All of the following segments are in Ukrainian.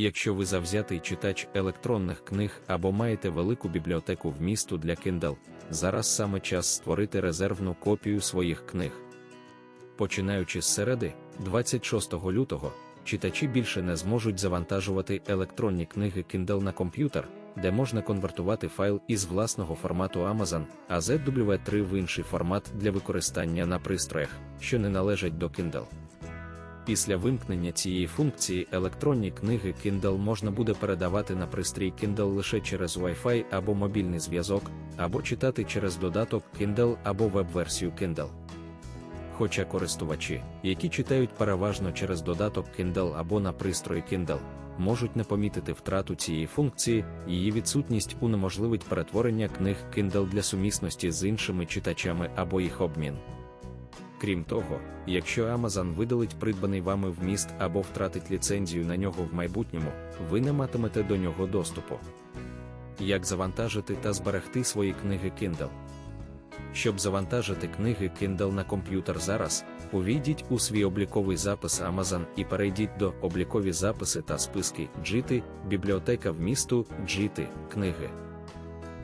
Якщо ви завзятий читач електронних книг або маєте велику бібліотеку вмісту для Kindle, зараз саме час створити резервну копію своїх книг. Починаючи з середи, 26 лютого, читачі більше не зможуть завантажувати електронні книги Kindle на комп'ютер, де можна конвертувати файл із власного формату Amazon, AZW3 в інший формат для використання на пристроях, що не належать до Kindle. Після вимкнення цієї функції електронні книги Kindle можна буде передавати на пристрій Kindle лише через Wi-Fi або мобільний зв'язок, або читати через додаток Kindle або веб-версію Kindle. Хоча користувачі, які читають переважно через додаток Kindle або на пристрої Kindle, можуть не помітити втрату цієї функції, її відсутність унеможливить перетворення книг Kindle для сумісності з іншими читачами або їх обмін. Крім того, якщо Amazon видалить придбаний вами вміст або втратить ліцензію на нього в майбутньому, ви не матимете до нього доступу. Як завантажити та зберегти свої книги Kindle? Щоб завантажити книги Kindle на комп'ютер зараз, увійдіть у свій обліковий запис Amazon і перейдіть до облікові записи та списки JIT, бібліотека вмісту JIT, книги.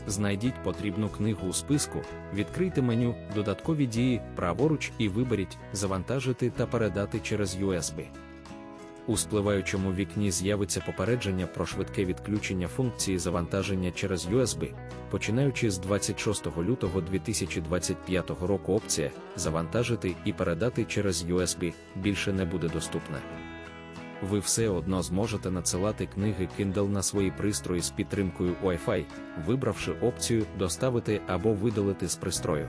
Знайдіть потрібну книгу у списку, відкрийте меню Додаткові дії праворуч і виберіть Завантажити та передати через USB. У спливаючому вікні з'явиться попередження про швидке відключення функції завантаження через USB. Починаючи з 26 лютого 2025 року опція Завантажити і передати через USB більше не буде доступна. Ви все одно зможете надсилати книги Kindle на свої пристрої з підтримкою Wi-Fi, вибравши опцію Доставити або видалити з пристрою.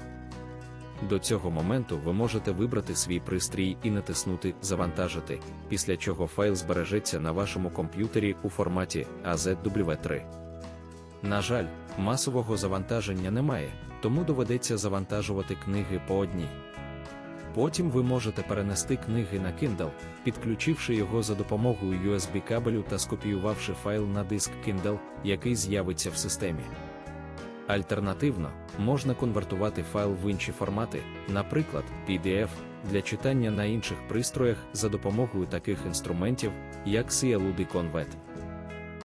До цього моменту ви можете вибрати свій пристрій і натиснути Завантажити, після чого файл збережеться на вашому комп'ютері у форматі AZW3. На жаль, масового завантаження немає, тому доведеться завантажувати книги по одній. Потім ви можете перенести книги на Kindle, підключивши його за допомогою USB кабелю та скопіювавши файл на диск Kindle, який з'явиться в системі. Альтернативно, можна конвертувати файл в інші формати, наприклад, PDF, для читання на інших пристроях за допомогою таких інструментів, як CLUD Convert.